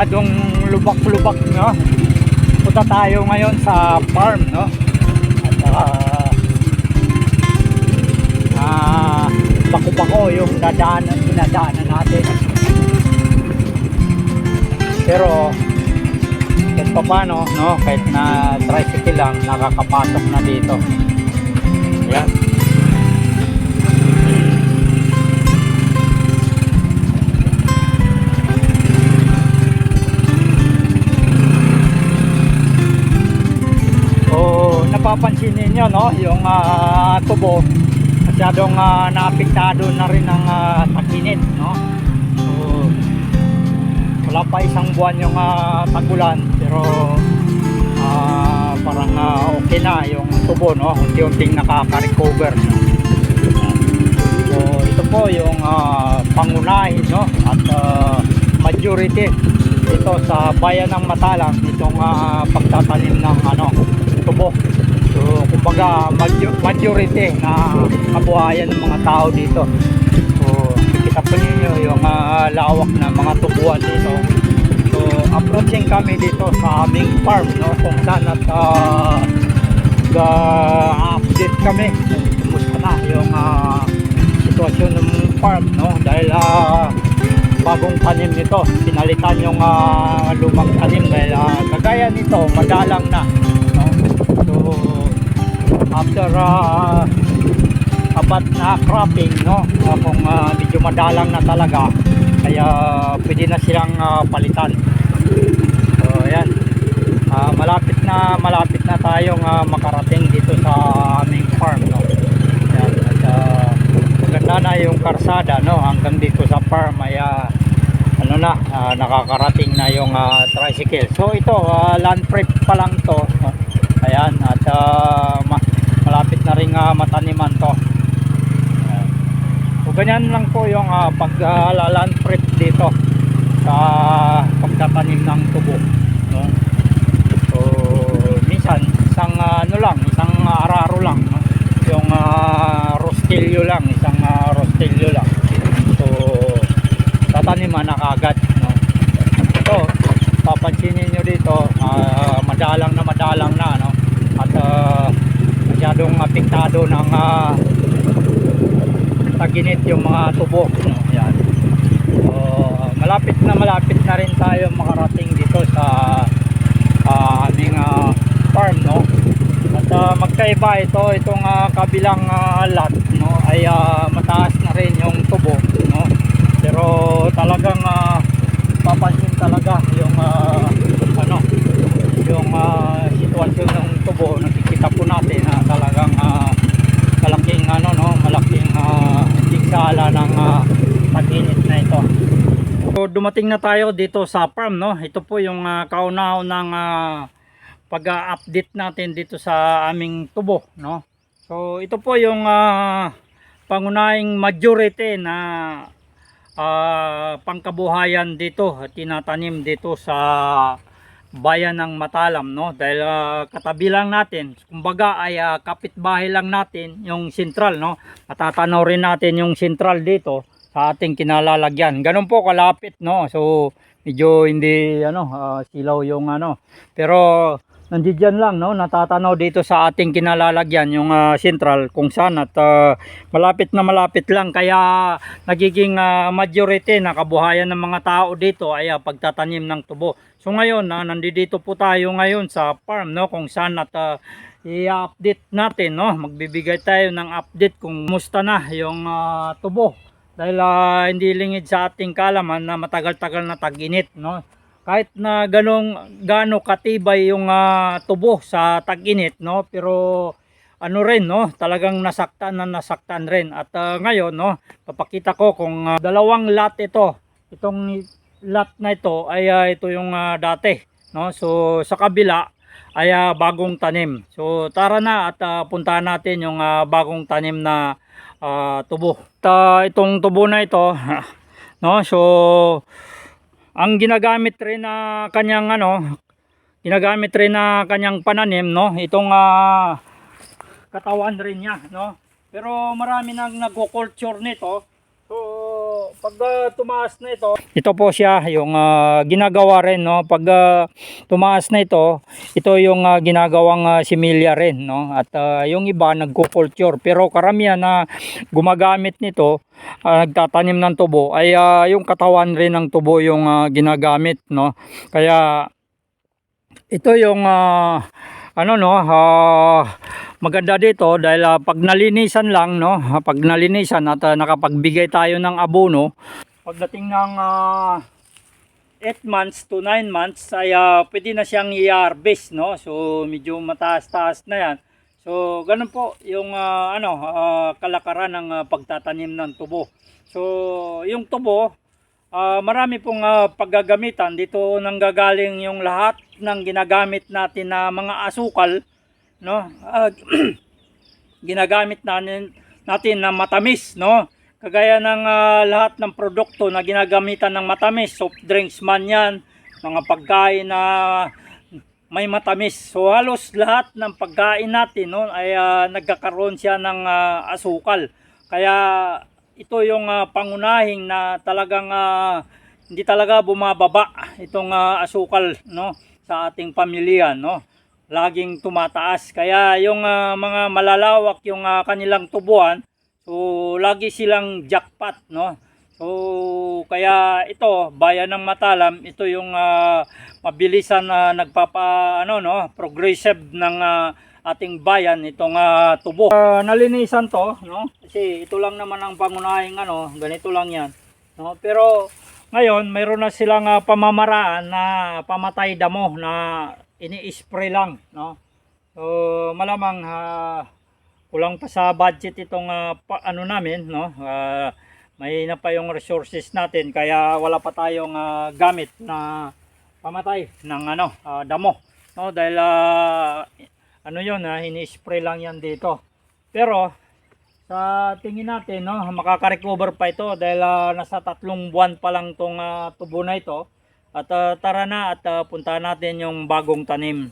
masyadong lubak-lubak no? Punta tayo ngayon sa farm no? At uh, ah bako-bako yung dadaanan dinadaanan natin. Pero kahit pa paano no? Kahit na tricycle lang nakakapasok na dito. Yan napapansin ninyo, no, yung ah, tubo, masyadong uh, naapektado na rin ng uh, taginit, no. So, wala pa isang buwan yung ah, tagulan, pero ah, parang ah, okay na yung tubo, no, unti-unting nakaka-recover. No? So, ito po yung ah, pangunahin, no, at ah, majority dito sa bayan ng Matalang itong ah, pagtatanim ng ano tubo. So kumbaga major- majority na kabuhayan ng mga tao dito. So kita po ninyo yung ah, lawak na mga tubuan dito. So approaching kami dito sa aming farm no kung saan at ah, ga-update kami kumusta na yung ah, sitwasyon ng farm no dahil ah, bagong tanim nito pinalitan yung ah, lumang tanim dahil ah, kagaya nito madalang na after uh, abat na cropping no? Ah, kung ah, medyo madalang na talaga kaya pwede na silang ah, palitan. So ayan. Ah, malapit na malapit na tayong ah, makarating dito sa aming farm no? Ayan, at ah, maganda na yung karsada no? Hanggang dito sa farm ay ah, ano na ah, nakakarating na yung ah, tricycle. So ito ah, land prep pa lang to ayan at ah, ma- malapit na rin ah, mataniman to Ayan. so ganyan lang po yung ah, pag ah, land prep dito sa pagtatanim ng tubo no? so minsan isang ah, ano lang isang ah, araro lang no? yung uh, rostilyo lang isang ah, rostilyo lang so tataniman na kagad no? ito papansinin nyo dito ah, madalang na madalang na no? at ah, masyadong apektado ng ah, taginit yung mga tubo. No? yan so, malapit na malapit na rin tayo makarating dito sa ah, aming ah, farm no? At ah, magkaiba ito itong ah, kabilang ah, lot no? Ay ah, mataas na rin yung tubo no? Pero talagang ah, papansin talaga yung ah, ano yung ah, sitwasyon ng tubo nakikita po natin na talagang ah, malaking ano no malaking uh, tigsala ng uh, tag-init na ito So dumating na tayo dito sa farm no. Ito po yung uh, kauna-unang uh, pag-update natin dito sa aming tubo no. So ito po yung uh, pangunahing majority na uh, pangkabuhayan dito at tinatanim dito sa bayan ng Matalam no dahil uh, katabi lang natin kumbaga ay uh, kapitbahay lang natin yung sentral no matatanaw rin natin yung sentral dito sa ating kinalalagyan. Ganun po kalapit no? So medyo hindi ano ah, silaw yung ano. Pero nandiyan lang no? Natatanaw dito sa ating kinalalagyan yung ah, central kung saan at ah, malapit na malapit lang. Kaya nagiging ah, majority na kabuhayan ng mga tao dito ay ah, pagtatanim ng tubo. So ngayon na nandito po tayo ngayon sa farm no? Kung saan at ah, i-update natin no? Magbibigay tayo ng update kung musta na yung ah, tubo dahil ah, hindi lingid sa ating kalaman na matagal-tagal na tag-init no? Kahit na ganong gaano katibay yung ah, tubo sa tag-init no? Pero ano rin no? Talagang nasaktan na nasaktan rin. At ah, ngayon no? Papakita ko kung ah, dalawang lot ito. Itong lot na ito ay ah, ito yung ah, dati no? So sa kabila ay ah, bagong tanim. So tara na at ah, puntahan natin yung ah, bagong tanim na ah, tubo. Ta, itong tubo na ito, no? So ang ginagamit rin na kanyang ano, ginagamit rin na kanyang pananim, no? Itong ah, katawan rin niya, no? Pero marami nang nagko-culture nito. So pag ah, tumaas na ito, ito po siya yung ah, ginagawa rin no. Pag ah, tumaas na ito, ito yung ah, ginagawang uh, similya rin no. At ah, yung iba nagko-culture pero karamihan na gumagamit nito ah, nagtatanim ng tubo ay ah, yung katawan rin ng tubo yung ah, ginagamit no. Kaya ito yung ah, ano no ah, maganda dito dahil ah, pag nalinisan lang no ah, pag nalinisan at ah, nakapagbigay tayo ng abono pagdating ng 8 months to 9 months ay ah, pwede na siyang i-harvest no? So medyo mataas-taas na yan. So ganun po yung ah, ano ah, kalakaran ng ah, pagtatanim ng tubo. So yung tubo Ah, marami pong ah, paggagamitan. Dito nanggagaling yung lahat ng ginagamit natin na mga asukal no? Ah, ginagamit natin natin na matamis no? Kagaya ng ah, lahat ng produkto na ginagamitan ng matamis soft drinks man yan mga pagkain na may matamis. So halos lahat ng pagkain natin no ay ah, nagkakaroon siya ng ah, asukal. Kaya ito yung ah, pangunahing na talagang ah, hindi talaga bumababa itong ah, asukal no sa ating pamilya no laging tumataas kaya yung ah, mga malalawak yung ah, kanilang tubuan so lagi silang jackpot no so kaya ito bayan ng Matalam ito yung ah, mabilisan na nagpapa ano no progressive ng ah, ating bayan itong ah, tubo. Ah, nalinisan to, no? Kasi ito lang naman ang pangunahing ano, ganito lang 'yan. No? Pero ngayon, mayroon na silang ah, pamamaraan na pamatay damo na ini-spray lang, no? So, malamang ah, kulang pa sa budget itong ah, pa- ano namin, no? Ah, may na pa yung resources natin kaya wala pa tayong ah, gamit na pamatay ng ano, ah, damo. No, dahil ah, ano yun ha, ini-spray lang yan dito. Pero sa tingin natin no, makaka-recover pa ito dahil ah, nasa tatlong buwan pa lang tong ah, tubo na ito. At ah, tara na at ah, puntahan natin yung bagong tanim.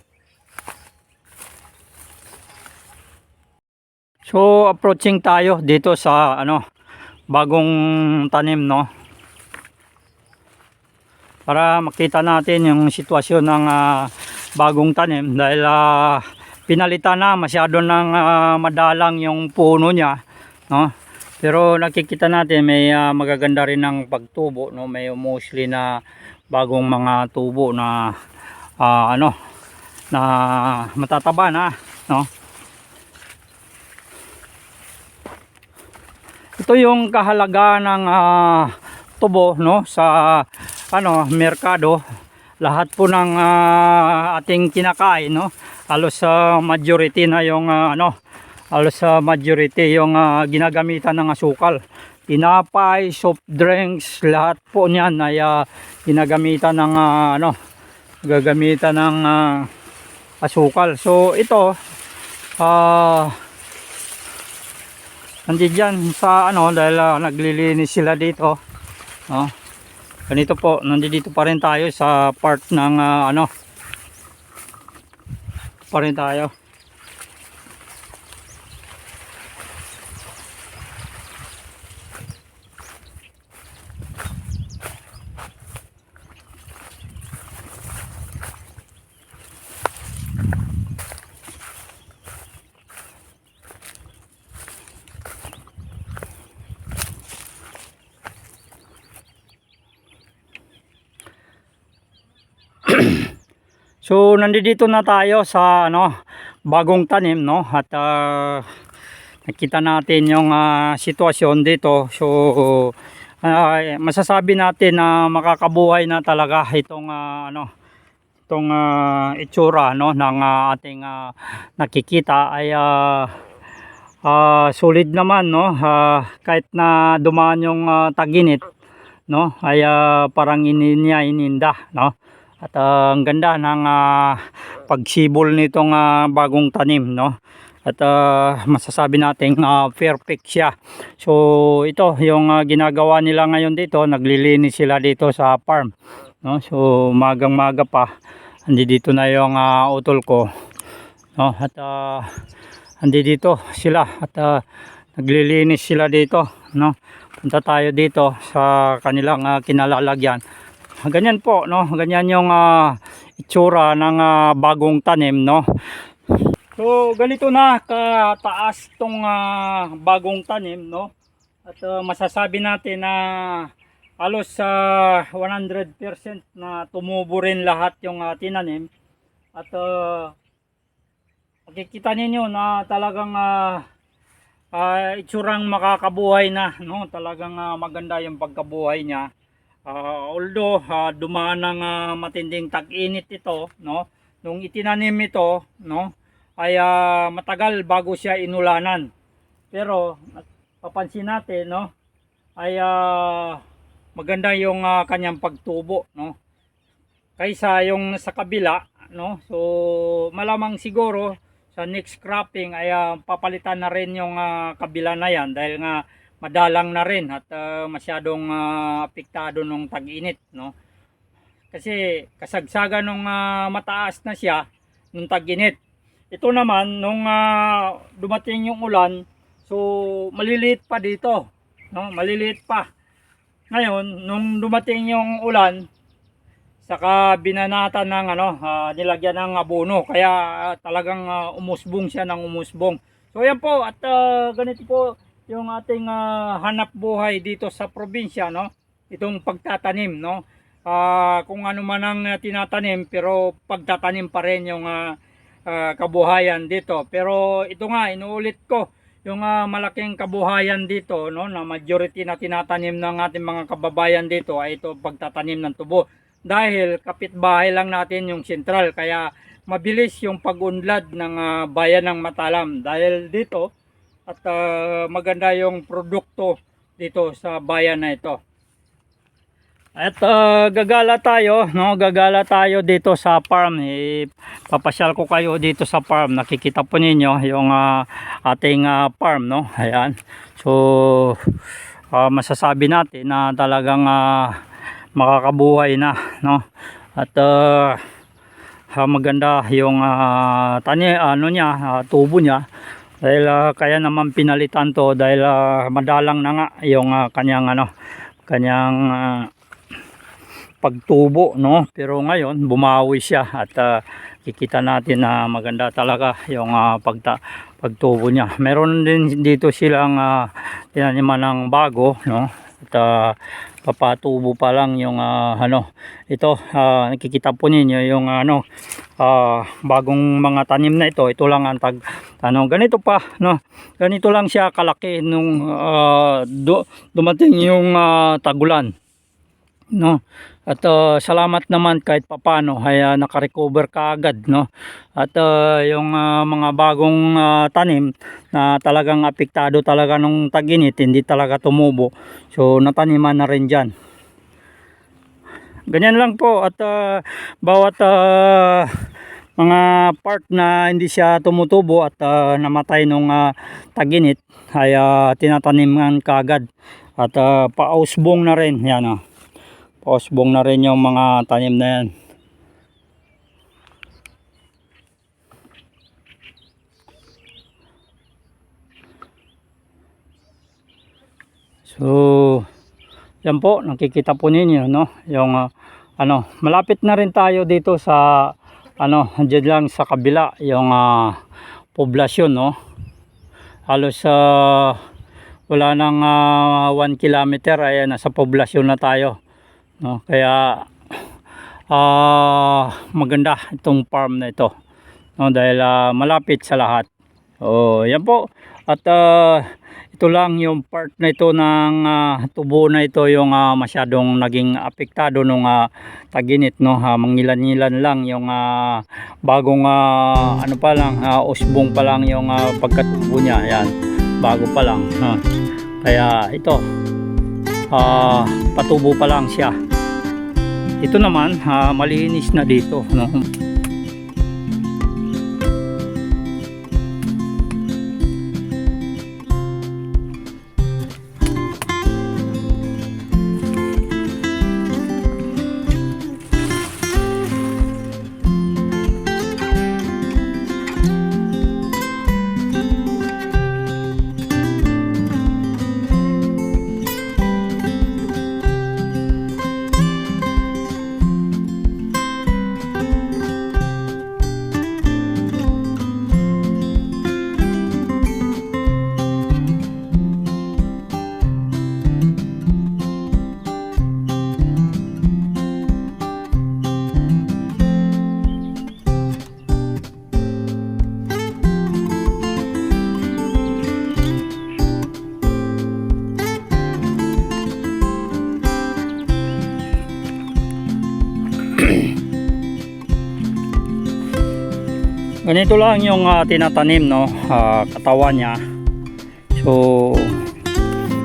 So approaching tayo dito sa ano bagong tanim no. Para makita natin yung sitwasyon ng ah, bagong tanim dahil ah, pinalitan na masyado ng ah, madalang yung puno niya no pero nakikita natin may ah, magaganda rin ng pagtubo no may mostly na bagong mga tubo na ah, ano na matataba na no? Ito yung kahalaga ng ah, tubo no sa ano merkado. Lahat po ng ah, ating kinakain no? Halos sa majority na yung ah, ano halos sa majority yung ah, ginagamitan ng asukal. Tinapay, soft drinks lahat po niyan ay ah, ginagamitan ng ah, ano gagamitan ng ah, asukal. So ito ah nandiyan sa ano dahil ah, naglilinis sila dito no? Ganito po nandito pa rin tayo sa part ng ah, ano pa rin tayo So nandito na tayo sa ano bagong tanim no? At ah, nakita natin yung ah, sitwasyon dito. So ah, masasabi natin na makakabuhay na talaga itong ah, ano itong ah, itsura no ng ah, ating ah, nakikita. Ay ah, ah, solid naman no? Ah, kahit na dumaan yung ah, taginit no? Ay ah, parang ininya ininda no at ah, ang ganda ng ah, pagsibol nitong ah, bagong tanim, no? At ah, masasabi natin ah, perfect siya. So ito yung ah, ginagawa nila ngayon dito, naglilinis sila dito sa farm, no? So magang-maga pa. Andi dito na yung ah, utol ko. No? At ah, andi dito sila at ah, naglilinis sila dito, no? punta tayo dito sa kanilang ah, kinalalagyan. Ganyan po, no? Ganyan yung ah, itsura ng ah, bagong tanim, no? So, ganito na kataas tong ah, bagong tanim, no? At ah, masasabi natin na halos sa 100% na tumubo rin lahat yung ah, tinanim. At ah, makikita ninyo na talagang ah, ah, itsurang makakabuhay na, no? Talagang ah, maganda yung pagkabuhay niya. Ah, although ah, dumaan ng ah, matinding tag-init ito, no? Nung itinanim ito, no? Ay ah, matagal bago siya inulanan. Pero papansin natin, no? Ay ah, maganda yung ah, kanyang pagtubo, no? Kaysa yung sa kabila, no? So malamang siguro sa next cropping ay ah, papalitan na rin yung ah, kabila na yan dahil nga madalang na rin at ah, masyadong ah, apektado nung tag-init, no? Kasi kasagsagan nung ah, mataas na siya nung tag-init. Ito naman nung ah, dumating yung ulan, so maliliit pa dito, no? Maliliit pa. Ngayon, nung dumating yung ulan, saka binanata ng ano, ah, nilagyan ng abono kaya ah, talagang ah, umusbong siya ng umusbong. So yan po at ah, ganito po yung ating ah, hanap buhay dito sa probinsya no. Itong pagtatanim no. Ah, kung ano man ang ah, tinatanim pero pagtatanim pa rin yung ah, ah, kabuhayan dito. Pero ito nga inuulit ko yung ah, malaking kabuhayan dito no na majority na tinatanim ng ating mga kababayan dito ay ito pagtatanim ng tubo dahil kapitbahay lang natin yung sentral kaya mabilis yung pagunlad ng ah, bayan ng Matalam dahil dito at ah, maganda yung produkto dito sa bayan na ito. At ah, gagala tayo, no? Gagala tayo dito sa farm. Eh, papasyal ko kayo dito sa farm. Nakikita po ninyo yung ah, ating ah, farm, no? Ayan. So ah, masasabi natin na talagang ah, makakabuhay na, no? At ah, maganda yung ah, tani ano niya, ah, tubo niya. Dahil ah, kaya naman pinalitan to dahil ah, madalang na nga yung ah, kanyang ano, kanyang ah, pagtubo no? Pero ngayon bumawi siya at ah, kikita natin na maganda talaga yung ah, pagta pagtubo niya. Meron din dito silang uh, tinaniman ng bago no? At ah, papatubo pa lang yung ah, ano ito ah, nakikita po ninyo yung ano ah, bagong mga tanim na ito. Ito lang ang tag ano ganito pa no? Ganito lang siya kalaki nung ah, du- dumating yung ah, tagulan no at uh, salamat naman kahit papano ay uh, nakarecover ka agad no? At uh, yung uh, mga bagong uh, tanim na talagang apektado talaga nung taginit hindi talaga tumubo. So nataniman na rin dyan. Ganyan lang po. At uh, bawat uh, mga part na hindi siya tumutubo at uh, namatay nung uh, taginit ay uh, tinataniman kaagad at uh, pausbong na rin. Yan oh Pausbong na rin yung mga tanim na yan. So, yan po, nakikita po ninyo, no? Yung, ah, ano, malapit na rin tayo dito sa, ano, dyan lang sa kabila, yung ah, poblasyon, no? Halos sa, wala nang 1 kilometer, ayan, nasa poblasyon na tayo no kaya ah maganda itong farm na ito. No dahil ah, malapit sa lahat. Oh yan po. At ah, ito lang yung part na ito ng ah, tubo na ito yung ah, masyadong naging apektado nung ah, taginit no? Uh, mangilan-ngilan lang yung ah, bagong ah, ano pa lang ah, usbong pa lang yung ah, pagkatubo niya. Yan bago pa lang no? kaya ito ah, patubo pa lang siya ito naman ah, malinis na dito no? Ganito lang yung ah, tinatanim no? Ah, katawan niya. So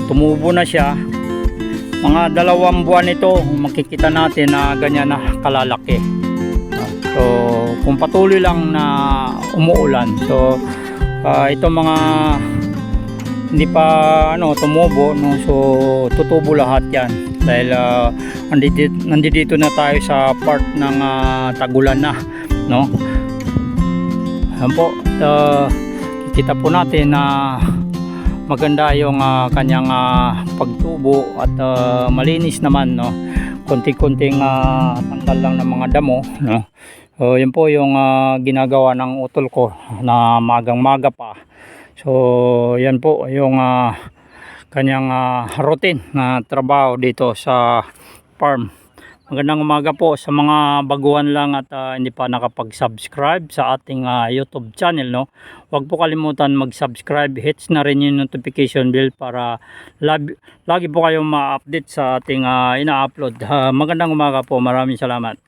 tumubo na siya. Mga dalawang buwan ito makikita natin na ganyan na kalalaki. So kung patuloy lang na umuulan. So ah, ito mga hindi pa ano tumubo no? So tutubo lahat yan. Dahil uh, nandito, nandito na tayo sa part ng ah, tagulan na no Ayan po. At, ah, kikita po natin na maganda yung ah, kanyang ah, pagtubo at ah, malinis naman no? Konti-konting ah, tanggal lang ng mga damo no? So yun po yung ah, ginagawa ng utol ko na magang maga pa. So yan po yung ah, kanyang ah, routine na trabaho dito sa farm Magandang umaga po sa mga baguhan lang at ah, hindi pa nakapag-subscribe sa ating ah, YouTube channel no. Huwag po kalimutan mag-subscribe, hits na rin yung notification bell para lagi, lagi po kayong ma-update sa ating ah, ina-upload. Ah, magandang umaga po. Maraming salamat.